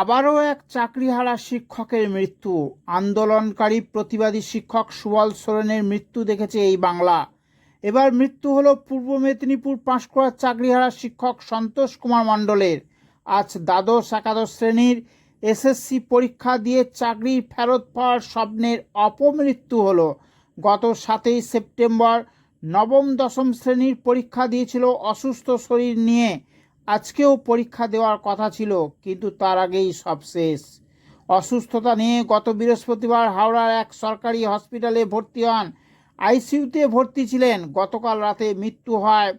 আবারও এক চাকরিহারা শিক্ষকের মৃত্যু। আন্দোলনকারী প্রতিবাদী শিক্ষক সুবল সোরেনের মৃত্যু দেখেছে এই বাংলা। এবার মৃত্যু হল পূর্ব মেদিনীপুর পাঁশকুড়ার চাকরিহারা শিক্ষক সন্তোষ কুমার মণ্ডলের। আজ দ্বাদশ, একাদশ শ্রেণির এসএসসি পরীক্ষা দিয়ে চাকরি ফেরত পাওয়ার স্বপ্নের অপমৃত্যু হল। গত সাতই সেপ্টেম্বর নবম দশম শ্রেণির পরীক্ষা দিয়েছিল অসুস্থ শরীর নিয়ে। আজকেও পরীক্ষা দেওয়ার কথা ছিল, কিন্তু তার আগেই সব শেষ। অসুস্থতা নিয়ে গত বৃহস্পতিবার হাওড়ার এক সরকারি হসপিটালে ভর্তি হন। আইসিইউতে ভর্তি ছিলেন। গতকাল রাতে মৃত্যু হয়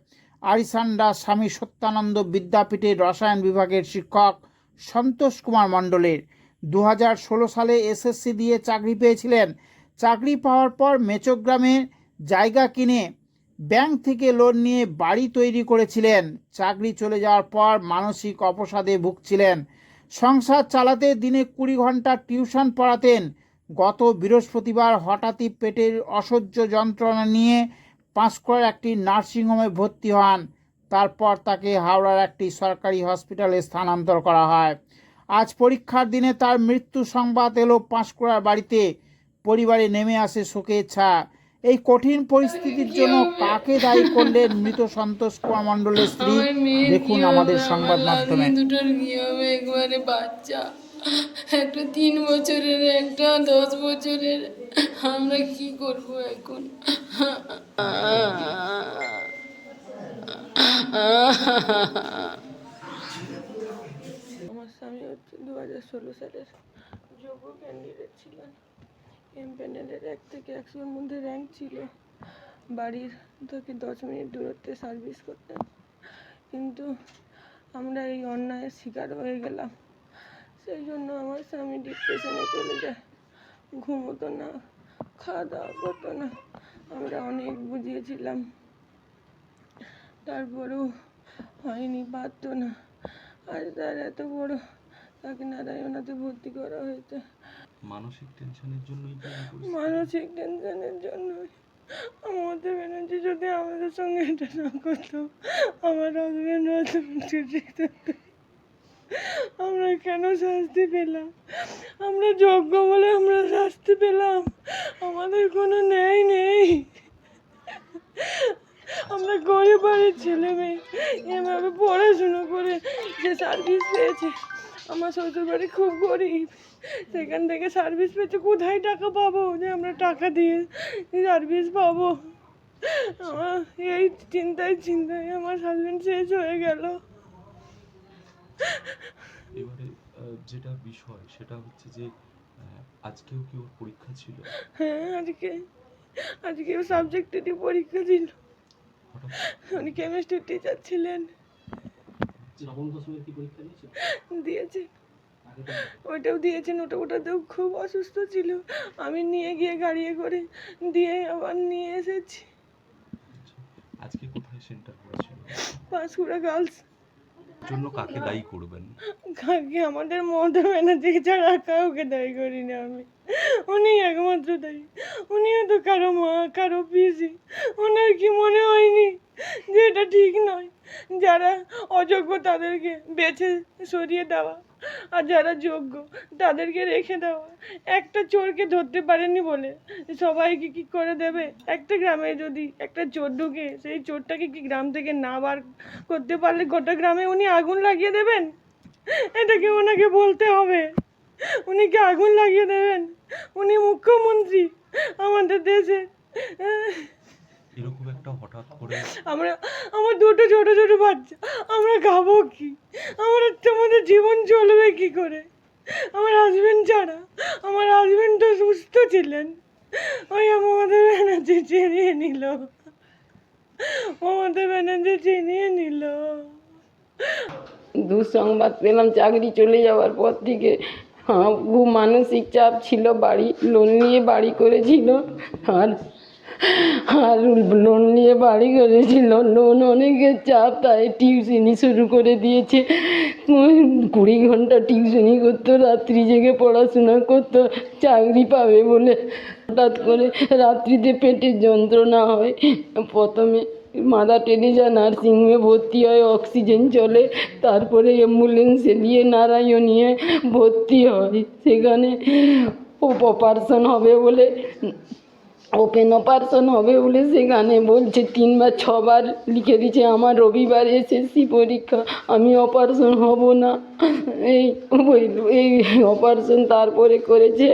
আরিসান্ডা স্বামী সত্যানন্দ বিদ্যাপীঠের রসায়ন বিভাগের শিক্ষক সন্তোষ কুমার মণ্ডলের। দু সালে এসএসসি দিয়ে চাকরি পেয়েছিলেন। চাকরি পাওয়ার পর মেচোগ্রামে জায়গা কিনে ব্যাংক থেকে লোন নিয়ে বাড়ি তৈরি করেছিলেন। চাকরি চলে যাওয়ার পর মানসিক অপসাদে ভুগছিলেন। সংসার চালাতে দিনে কুড়ি ঘণ্টা টিউশন পড়াতেন। গত বৃহস্পতিবার হঠাৎই পেটের অসহ্য যন্ত্রণা নিয়ে পাঁশকুড়ার একটি নার্সিংহোমে ভর্তি হন। তারপর তাকে হাওড়ার একটি সরকারি হসপিটালে স্থানান্তর করা হয়। আজ পরীক্ষার দিনে তার মৃত্যু সংবাদ এলো পাঁশকুড়ার বাড়িতে। পরিবারে নেমে আসে শোকের ছায়া। এই কঠিন পরিস্থিতির জন্য কাকে দায়ী করলেন মৃত সন্তোষ কুমার মণ্ডলের স্ত্রী? দেখুন আমাদের সংবাদ মাধ্যমে। দুটোর একবারে বাচ্চা। একটা তিন বছরের একটা দশ বছরের। আমরা কি করব এখন? আমার স্বামী হচ্ছে দু হাজার ষোলো সালের যোগ্য ক্যান্ডিডেট ছিলেন। এম প্যানেলের এক থেকে একশোর মধ্যে র্যাঙ্ক ছিল। বাড়ির থেকে দশ মিনিট দূরত্বে সার্ভিস করতেন। কিন্তু আমরা এই অন্যায়ের শিকার হয়ে গেলাম। সেই জন্য আমার স্বামী ডিপ্রেশনে চলে যায়। ঘুমোতো না খাওয়া দাওয়া করতো না। আমরা অনেক বুঝিয়েছিলাম। তারপরেও হয়নি, পারতো না। আজ তার এত বড়, তাকে নারায়ণাতে ভর্তি করা হয়েছে। মানসিক টেনশনের জন্যই? মানসিক টেনশনের জন্য আমাদের ব্যানার্জি যদি আমাদের সঙ্গে এটা না করতো, আমার হাজব্যান্ড হয়তো থাকতো আমরা কেন শাস্তি পেলাম? আমরা যোগ্য বলে আমরা শাস্তি পেলাম। আমাদের কোনো ন্যায় নেই। আমরা গরিব বাড়ির ছেলে মেয়ে এভাবে পড়াশুনো করে যে সার্ভিস পেয়েছে। আমার শ্বশুর বাড়ি খুব গরিব। সেখান থেকে সার্ভিস পেয়েছে কোথায় টাকা পাবো? যে আমরা টাকা দিয়ে সার্ভিস পাবো। আমার এই চিন্তায় চিন্তায় আমার হাজবেন্ড শেষ হয়ে গেল। এবারে যেটা বিষয় সেটা হচ্ছে যে আজকেও কি ওর পরীক্ষা ছিল? হ্যাঁ আজকে আজকে সাবজেক্টেরই পরীক্ষা ছিল। উনি কেমিস্ট্রি টিচার ছিলেন। নবম দশমের কি পরীক্ষা দিয়েছিল? দিয়েছে। আগেটা ওইটাও দিয়েছেন ওটা ওটাতেও খুব অসুস্থ ছিল। আমি নিয়ে গিয়ে গাড়িয়ে করে দিয়ে আবার নিয়ে এসেছি। আচ্ছা, আজকে কোথায় সেন্টার করেছিল পাঁশকুড়া গার্লস। জন্য কাকে দায়ী করবেন? কাকে? আমাদের মমতা ব্যানার্জি ছাড়া কাউকে দায়ী করি না আমি। উনি একমাত্র দায়ী। উনিও তো কারও মা কারও পিসি। ওনার কি মনে হয়নি ঠিক নয়। যারা অযোগ্য তাদেরকে বেছে সরিয়ে দেওয়া আর যারা যোগ্য তাদেরকে রেখে দেওয়া। একটা চোরকে ধরতে পারেনি বলে সবাইকে কি করে দেবে? একটা গ্রামে যদি একটা চোর ঢুকে, সেই চোরটাকে কি গ্রাম থেকে না বার করতে পারলে গোটা গ্রামে উনি আগুন লাগিয়ে দেবেন? এটাকে ওনাকে বলতে হবে। উনি কি আগুন লাগিয়ে দেবেন? উনি মুখ্যমন্ত্রী আমাদের দেশে। এরকম একটা হঠাৎ করে? আমরা আমার দুটো ছোট ছোট বাচ্চা আমরা খাব কি? আমরা আমাদের জীবন চলবে কি করে? আমার হাজবেন্ড ছাড়া আমার হাজবেন্ড তো সুস্থ ছিলেন। ওই মমতা ব্যানার্জি চিনিয়ে নিল। মমতা ব্যানার্জি চিনিয়ে নিল। দুঃসংবাদ পেলাম চাকরি চলে যাওয়ার পর থেকে। খুব মানসিক চাপ ছিল বাড়ি লোন নিয়ে বাড়ি করেছিল। আর আর লোন নিয়ে বাড়ি করেছিল লোন অনেকের চাপ, তাই টিউশনি শুরু করে দিয়েছে। কুড়ি ঘণ্টা টিউশনি করতো, রাত্রি জেগে পড়াশোনা করতো, চাকরি পাবে বলে। হঠাৎ করে রাত্রিতে পেটের যন্ত্রণা হয়। প্রথমে মাদার টেরেজা নার্সিংহোমে ভর্তি হয়, অক্সিজেন চলে, তারপরে অ্যাম্বুলেন্সে নিয়ে, নারায়ণীয়ে ভর্তি হয়। সেখানে অপারেশন হবে বলে ওপেন অপারেশন হবে বলে সেখানে বলছে, তিনবার, ছবার লিখে দিচ্ছে আমার রবিবার এসএসসি পরীক্ষা, আমি অপারেশন হব না। এই এই অপারেশন তারপরে করেছে।